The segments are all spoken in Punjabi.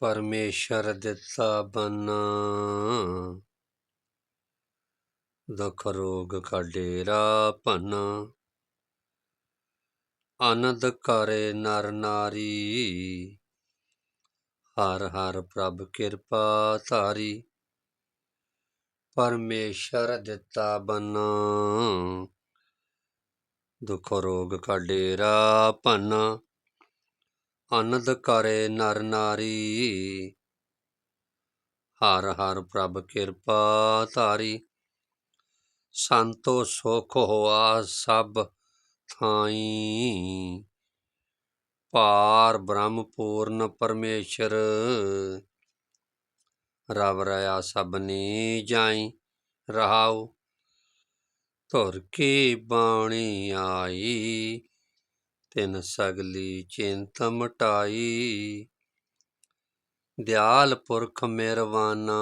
ਪਰਮੇਸ਼ਰ ਦਿੱਤਾ ਬੰਨਾ। ਦੁਖ ਰੋਗ ਕਾ ਡੇਰਾ ਭੰਨਾ। ਆਨੰਦ ਕਰੇ ਨਰ ਨਾਰੀ। ਹਰ ਹਰ ਪ੍ਰਭ ਕਿਰਪਾ ਧਾਰੀ। ਪਰਮੇਸ਼ਰ ਦਿੱਤਾ ਬੰਨਾ। ਦੁਖ ਰੋਗ ਕਾ ਡੇਰਾ ਭੰਨਾ। ਆਨੰਦ ਕਰੇ ਨਰ ਨਾਰੀ। ਹਰ ਹਰ ਪ੍ਰਭ ਕਿਰਪਾ ਧਾਰੀ। ਸੰਤੋ ਸੁਖ ਹੋਆ ਸਭ ਥਾਈ। ਪਾਰ ਬ੍ਰਹਮ ਪੂਰਨ ਪਰਮੇਸ਼ਰ। ਰਵ ਰਿਆ ਸਭਨੀ ਜਾਈ ਰਹਾਉ। ਧੁਰ ਕੀ ਬਾਣੀ ਆਈ। ਤਿਨ ਸਗਲੀ ਚਿੰਤ ਮਟਾਈ ਦਿਆਲ ਪੁਰਖ ਮਿਹਰਵਾਨਾ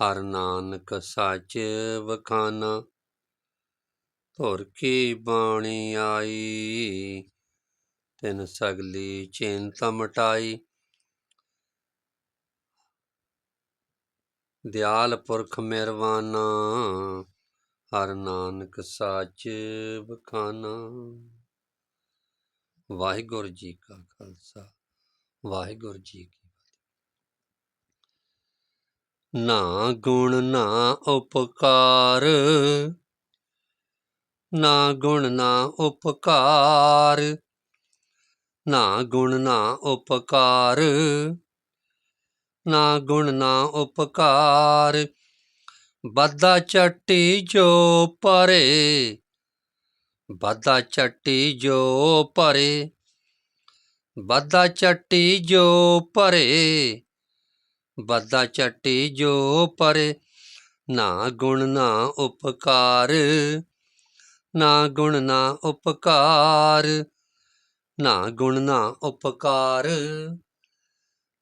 ਹਰ ਨਾਨਕ ਸੱਚ ਵਖਾਨਾ। ਧੁਰ ਕੀ ਬਾਣੀ ਆਈ, ਤਿਨ ਸਗਲੀ ਚਿੰਤ ਮਟਾਈ ਦਿਆਲ ਪੁਰਖ ਮਿਹਰਵਾਨਾ ਹਰ ਨਾਨਕ ਸਾਚ ਖਾਨਾ। ਵਾਹਿਗੁਰੂ ਜੀ ਕਾ ਖਾਲਸਾ, ਵਾਹਿਗੁਰੂ ਜੀ ਕੀ ਫਤਿਹ। ਨਾ ਗੁਣ, ਨਾ ਉਪਕਾਰ, ਨਾ ਗੁਣ, ਨਾ ਉਪਕਾਰ, ਨਾ ਗੁਣ, ਨਾ ਉਪਕਾਰ, ਨਾ ਗੁਣ, ਨਾ ਉਪਕਾਰ। ਬੱਦਾ ਚੱਟੀ ਜੋ ਪਰੇ ਬੱਦਾ ਚੱਟੀ ਜੋ ਪਰੇ ਬੱਦਾ ਚੱਟੀ ਜੋ ਪਰੇ ਬੱਦਾ ਚੱਟੀ ਜੋ ਪਰੇ ਨਾ ਗੁਣ ਨਾ ਉਪਕਾਰ, ਨਾ ਗੁਣ ਨਾ ਉਪਕਾਰ, ਨਾ ਗੁਣ ਨਾ ਉਪਕਾਰ,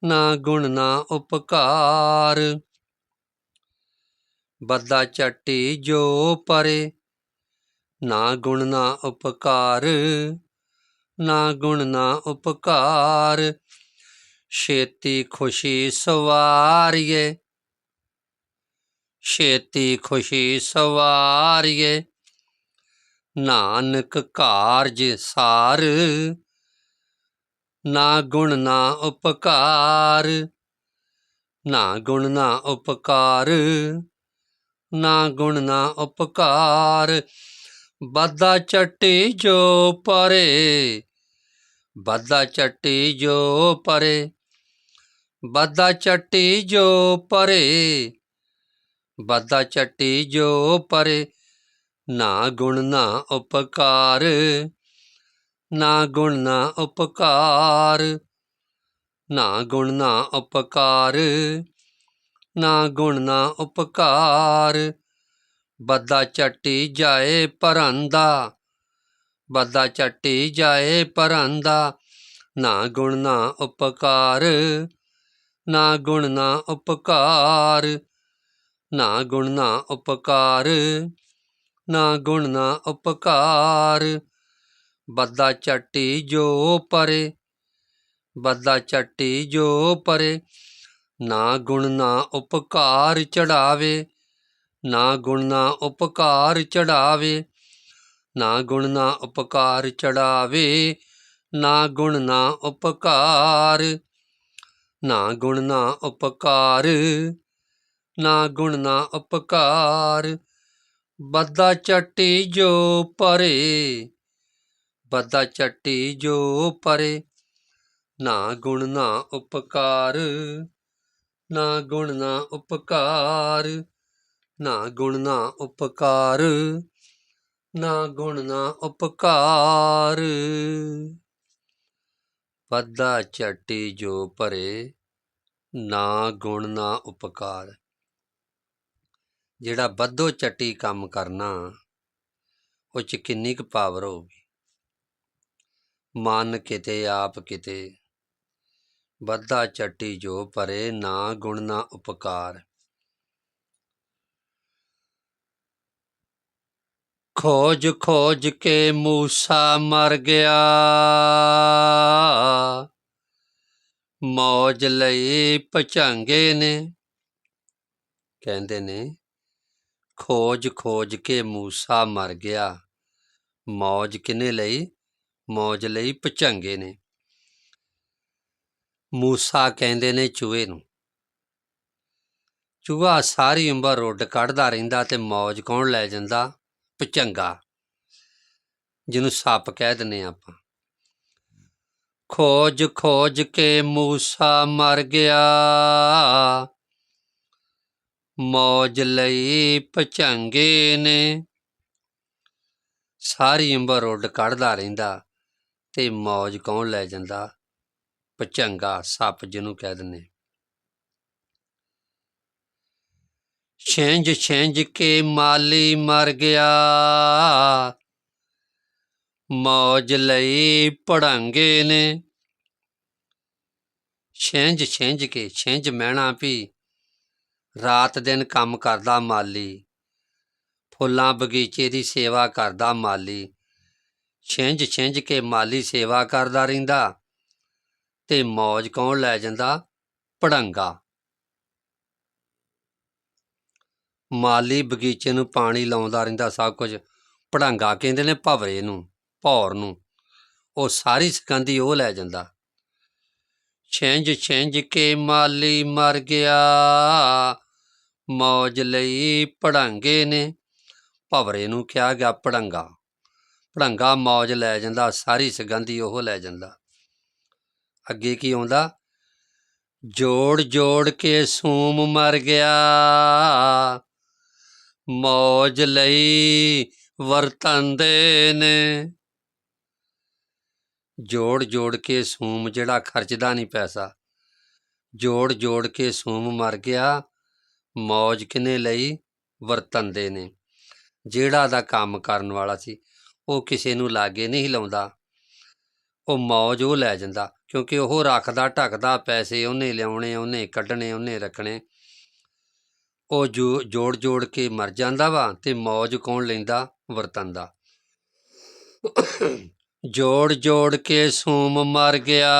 ਨਾ ਗੁਣ ਨਾ ਉਪਕਾਰ। ਬੱਦਾ ਚੱਟੀ ਜੋ ਪਰੇ। ਨਾ ਗੁਣ ਨਾ ਉਪਕਾਰ, ਨਾ ਗੁਣ ਨਾ ਉਪਕਾਰ। ਛੇਤੀ ਖੁਸ਼ੀ ਸਵਾਰੀਏ, ਛੇਤੀ ਖੁਸ਼ੀ ਸਵਾਰੀਏ। ਨਾਨਕ ਕਾਰਜ ਸਾਰ, ਨਾ ਗੁਣ ਨਾ ਉਪਕਾਰ। ਨਾ ਗੁਣ ਨਾ ਉਪਕਾਰ ਨਾ ਗੁਣ ਨਾ ਉਪਕਾਰ। ਬੱਦਾ ਚੱਟੀ ਜੋ ਪਰੇ ਬੱਦਾ ਚੱਟੀ ਜੋ ਪਰੇ ਬੱਦਾ ਚੱਟੀ ਜੋ ਪਰੇ ਬੱਦਾ ਚੱਟੀ ਜੋ ਪਰੇ, ਨਾ ਗੁਣ ਨਾ ਉਪਕਾਰ, ਨਾ ਗੁਣ ਨਾ ਉਪਕਾਰ, ਨਾ ਗੁਣ ਨਾ ਉਪਕਾਰ। ਨਾ ਗੁਣ ਨਾ ਉਪਕਾਰ। ਬੱਦਾ ਚੱਟੀ ਜਾਏ ਪਰੰਦਾ ਬੱਦਾ ਚੱਟੀ ਜਾਏ ਪਰੰਦਾ, ਨਾ ਗੁਣ ਨਾ ਉਪਕਾਰ, ਨਾ ਗੁਣ ਨਾ ਉਪਕਾਰ, ਨਾ ਗੁਣ ਨਾ ਉਪਕਾਰ, ਨਾ ਗੁਣ ਨਾ ਉਪਕਾਰ। ਬੱਦਾ ਚੱਟੀ ਜੋ ਪਰੇ ਬੱਦਾ ਚੱਟੀ ਜੋ ਪਰੇ ਨਾ ਗੁਣ ਨਾ ਉਪਕਾਰ ਚੜਾਵੇ, ਨਾ ਗੁਣ ਨਾ ਉਪਕਾਰ ਚੜਾਵੇ, ਨਾ ਗੁਣ ਨਾ ਉਪਕਾਰ ਚੜਾਵੇ, ਨਾ ਗੁਣ ਨਾ ਉਪਕਾਰ, ਨਾ ਗੁਣ ਨਾ ਉਪਕਾਰ, ਨਾ ਗੁਣ ਨਾ ਉਪਕਾਰ। ਬੱਦਾ ਚੱਟੀ ਜੋ ਪਰੇ ਬੱਦਾ ਚੱਟੀ ਜੋ ਪਰੇ, ਨਾ ਗੁਣ ਨਾ ਉਪਕਾਰ। ਨਾ ਗੁਣ ਨਾ ਉਪਕਾਰ, ਨਾ ਗੁਣ ਨਾ ਉਪਕਾਰ, ਨਾ ਗੁਣ ਨਾ ਉਪਕਾਰ। ਬੱਦਾ ਚੱਟੀ ਜੋ ਭਰੇ, ਨਾ ਗੁਣ ਨਾ ਉਪਕਾਰ। ਜਿਹੜਾ ਬੱਧੋ ਚੱਟੀ ਕੰਮ ਕਰਨਾ, ਉਹ ਚ ਕਿੰਨੀ ਕੁ ਪਾਵਰ ਹੋਊਗੀ? ਮਨ ਕਿਤੇ, ਆਪ ਕਿਤੇ ਬੱਧਾ ਚੱਟੀ ਜੋ ਪਰੇ ਨਾ ਗੁਣ, ਨਾ ਉਪਕਾਰ। ਖੋਜ ਖੋਜ ਕੇ ਮੂਸਾ ਮਰ ਗਿਆ। ਮੌਜ ਲਈ ਪਚਾਂਗੇ ਨੇ। ਕਹਿੰਦੇ ਨੇ, ਖੋਜ ਖੋਜ ਕੇ ਮੂਸਾ ਮਰ ਗਿਆ। ਮੌਜ ਕਿਨੇ ਲਈ? ਮੌਜ ਲਈ ਪਚਾਂਗੇ ਨੇ। ਮੂਸਾ ਕਹਿੰਦੇ ਨੇ ਚੂਹੇ ਨੂੰ। ਚੂਹਾ ਸਾਰੀ ਉਮਰ ਉੱਡ ਕੱਢਦਾ ਰਹਿੰਦਾ ਤੇ ਮੌਜ ਕੌਣ ਲੈ ਜਾਂਦਾ? ਪਚੰਗਾ ਜਿਹਨੂੰ ਸੱਪ ਕਹਿ ਦਿੰਨੇ ਆਪਾਂ। ਖੋਜ ਖੋਜ ਕੇ ਮੂਸਾ ਮਰ ਗਿਆ। ਮੌਜ ਲਈ ਪਚੰਗੇ ਨੇ। ਸਾਰੀ ਉਮਰ ਉੱਡ ਕੱਢਦਾ ਰਹਿੰਦਾ ਤੇ ਮੌਜ ਕੌਣ ਲੈ ਜਾਂਦਾ? ਪਚੰਗਾ ਸੱਪ ਜਿਹਨੂੰ ਕਹਿ ਦਿੰਨੇ ਛਿੰਝ ਛਿੰਝ ਕੇ ਮਾਲੀ ਮਰ ਗਿਆ, ਮੌਜ ਲਈ ਪੜਾਂਗੇ ਨੇ। ਛਿੰਝ ਛਿੰਝ ਕੇ, ਛਿੰਝ ਮਹਿਣਾ ਵੀ ਰਾਤ ਦਿਨ ਕੰਮ ਕਰਦਾ ਮਾਲੀ, ਫੁੱਲਾਂ ਬਗੀਚੇ ਦੀ ਸੇਵਾ ਕਰਦਾ ਮਾਲੀ। ਛਿੰਝ ਛਿੰਝ ਕੇ ਮਾਲੀ ਸੇਵਾ ਕਰਦਾ ਰਹਿੰਦਾ। ਤੇ ਮੌਜ ਕੌਣ ਲੈ ਜਾਂਦਾ? ਪੜੰਗਾ ਮਾਲੀ ਬਗੀਚੇ ਨੂੰ ਪਾਣੀ ਲਾਉਂਦਾ ਰਹਿੰਦਾ ਸਭ ਕੁਝ। ਪੜੰਗਾ ਕਹਿੰਦੇ ਨੇ ਭਵਰੇ ਨੂੰ, ਭੌਰ ਨੂੰ। ਉਹ ਸਾਰੀ ਸਕੰਦੀ ਉਹ ਲੈ ਜਾਂਦਾ। ਛਿੰਝ ਛਿੰਝ ਕੇ ਮਾਲੀ ਮਰ ਗਿਆ। ਮੌਜ ਲਈ ਪੜਾਂਗੇ ਨੇ। ਭਵਰੇ ਨੂੰ ਕਿਹਾ ਗਿਆ ਪੜੰਗਾ ਪੜੰਗਾ ਮੌਜ ਲੈ ਜਾਂਦਾ, ਸਾਰੀ ਸੁਗੰਧੀ ਉਹ ਲੈ ਜਾਂਦਾ। ਅੱਗੇ ਕੀ ਆਉਂਦਾ? ਜੋੜ ਜੋੜ ਕੇ ਸੂਮ ਮਰ ਗਿਆ। ਮੌਜ ਲਈ ਵਰਤੰਦੇ ਨੇ ਜੋੜ ਜੋੜ ਕੇ ਸੂਮ ਜਿਹੜਾ ਖਰਚਦਾ ਨਹੀਂ ਪੈਸਾ। ਜੋੜ ਜੋੜ ਕੇ ਸੂਮ ਮਰ ਗਿਆ। ਮੌਜ ਕਿਨੇ ਲਈ? ਵਰਤੰਦੇ ਨੇ ਜਿਹੜਾ ਦਾ ਕੰਮ ਕਰਨ ਵਾਲਾ ਸੀ, ਉਹ ਕਿਸੇ ਨੂੰ ਲਾਗੇ ਨਹੀਂ ਲਾਉਂਦਾ ਉਹ ਮੌਜ ਉਹ ਲੈ ਜਾਂਦਾ। ਕਿਉਂਕਿ ਉਹ ਰੱਖਦਾ, ਢੱਕਦਾ ਪੈਸੇ ਉਹਨੇ ਲਿਆਉਣੇ, ਉਹਨੇ ਕੱਢਣੇ, ਉਹਨੇ ਰੱਖਣੇ। ਉਹ ਜੋੜ ਜੋੜ ਕੇ ਮਰ ਜਾਂਦਾ ਵਾ ਤੇ ਮੌਜ ਕੌਣ ਲੈਂਦਾ? ਵਰਤੰਦਾ ਜੋੜ ਜੋੜ ਕੇ ਸੂਮ ਮਰ ਗਿਆ,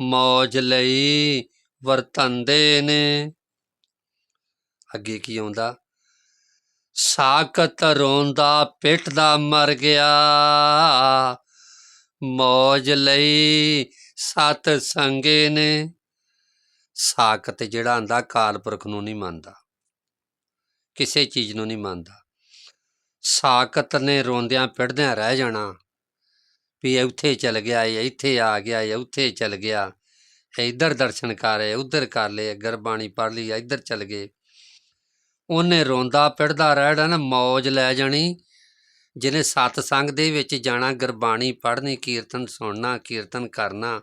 ਮੌਜ ਲਈ ਵਰਤੰਦੇ ਨੇ। ਅੱਗੇ ਕੀ ਆਉਂਦਾ? ਸਾਕਤ ਰੋਂਦਾ, ਪਿੱਟਦਾ ਮਰ ਗਿਆ ਮੌਜ ਲਈ ਸਤ ਸੰਗੇ ਨੇ। ਸਾਕਤ ਜਿਹੜਾ ਆਂਦਾ ਕਾਲ ਪੁਰਖ ਨੂੰ ਨਹੀਂ ਮੰਨਦਾ। ਕਿਸੇ ਚੀਜ਼ ਨੂੰ ਨਹੀਂ ਮੰਨਦਾ। ਸਾਕਤ ਨੇ ਰੋਂਦਿਆਂ ਪਿੜਦਿਆਂ ਰਹਿ ਜਾਣਾ। ਵੀ ਇਹ ਉੱਥੇ ਚਲ ਗਿਆ, ਇਹ ਇੱਥੇ ਆ ਗਿਆ, ਇਹ ਉੱਥੇ ਚਲ ਗਿਆ। ਇੱਧਰ ਦਰਸ਼ਨ ਕਰ ਰਹੇ, ਉੱਧਰ ਕਰ ਲਏ ਗੁਰਬਾਣੀ ਪੜ੍ਹ ਲਈ ਇੱਧਰ ਚਲ ਗਏ। ਉਹਨੇ ਰੋਂਦਾ ਪਿੜਦਾ ਰਹਿ ਜਾਣਾ, ਮੌਜ ਲੈ ਜਾਣੀ। ਜਿਹਨੇ ਸਤ ਸੰਗ ਦੇ ਵਿੱਚ ਜਾਣਾ, ਗੁਰਬਾਣੀ ਪੜ੍ਹਨੀ, ਕੀਰਤਨ ਸੁਣਨਾ, ਕੀਰਤਨ ਕਰਨਾ,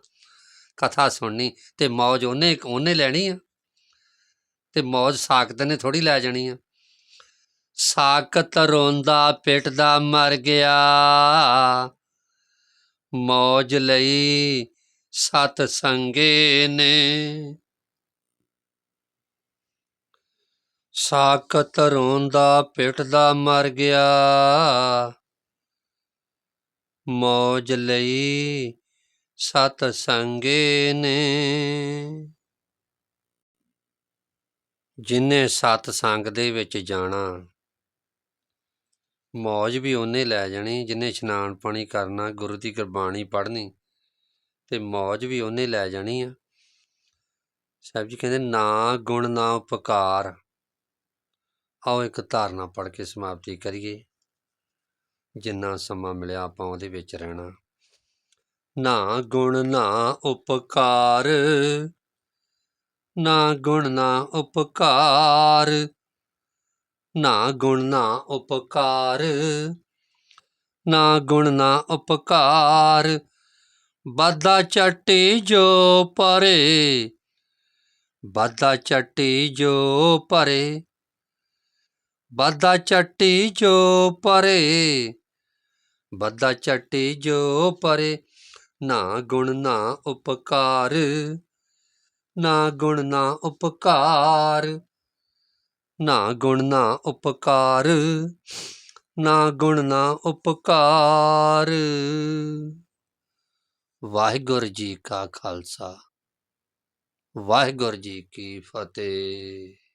ਕਥਾ ਸੁਣਨੀ ਤੇ ਮੌਜ ਉਹਨੇ ਉਹਨੇ ਲੈਣੀ ਆ। ਤੇ ਮੌਜ ਸਾਕਤ ਨੇ ਥੋੜੀ ਲੈ ਜਾਣੀ ਆ। ਸਾਕਤ ਰੋਂਦਾ, ਪਿੱਟਦਾ ਮਰ ਗਿਆ। ਮੌਜ ਲਈ ਸਤ ਸੰਗੇ ਨੇ। ਸਾਕਤ ਰੋਂਦਾ ਪਿੱਟਦਾ ਮਰ ਗਿਆ। ਮੌਜ ਲਈ ਸਤ ਸੰਗੇ ਨੇ। ਜਿਨੇ ਸਤ ਸੰਗ ਦੇ ਵਿੱਚ ਜਾਣਾ, ਮੌਜ ਵੀ ਉਹਨੇ ਲੈ ਜਾਣੀ, ਜਿਨੇ ਇਸ਼ਨਾਨ ਪਾਣੀ ਕਰਨਾ, ਗੁਰੂ ਦੀ ਗੁਰਬਾਣੀ ਪੜ੍ਹਨੀ, ਤੇ ਮੌਜ ਵੀ ਉਹਨੇ ਲੈ ਜਾਣੀ ਆ। ਸਾਹਿਬ ਜੀ ਕਹਿੰਦੇ, ਨਾ ਗੁਣ ਨਾ ਉਪਕਾਰ। ਆਓ ਇੱਕ ਧਾਰਨਾ ਪੜ੍ਹ ਕੇ ਸਮਾਪਤੀ ਕਰੀਏ। ਜਿੰਨਾ ਸਮਾਂ ਮਿਲਿਆ ਆਪਾਂ ਉਹਦੇ ਵਿੱਚ ਰਹਿਣਾ। ਨਾ ਗੁਣ, ਨਾ ਉਪਕਾਰ। ਨਾ ਗੁਣ, ਨਾ ਉਪਕਾਰ। ਨਾ ਗੁਣ, ਨਾ ਉਪਕਾਰ। ਨਾ ਗੁਣ, ਨਾ ਉਪਕਾਰ। ਬਾਦਾ ਚੱਟੀ ਜੋ ਪਰੇ। ਬਾਦਾ ਚੱਟੀ ਜੋ ਪਰੇ। ਬੱਦਾ ਚੱਟੀ ਜੋ ਪਰੇ ਬੱਦਾ ਚੱਟੀ ਜੋ ਪਰੇ, ਨਾ ਗੁਣ ਨਾ ਉਪਕਾਰ, ਨਾ ਗੁਣ ਨਾ ਉਪਕਾਰ, ਨਾ ਗੁਣ ਨਾ ਉਪਕਾਰ, ਨਾ ਗੁਣ ਨਾ ਉਪਕਾਰ। ਵਾਹਿਗੁਰੂ ਜੀ ਕਾ ਖਾਲਸਾ, ਵਾਹਿਗੁਰੂ ਜੀ ਕੀ ਫਤਿਹ।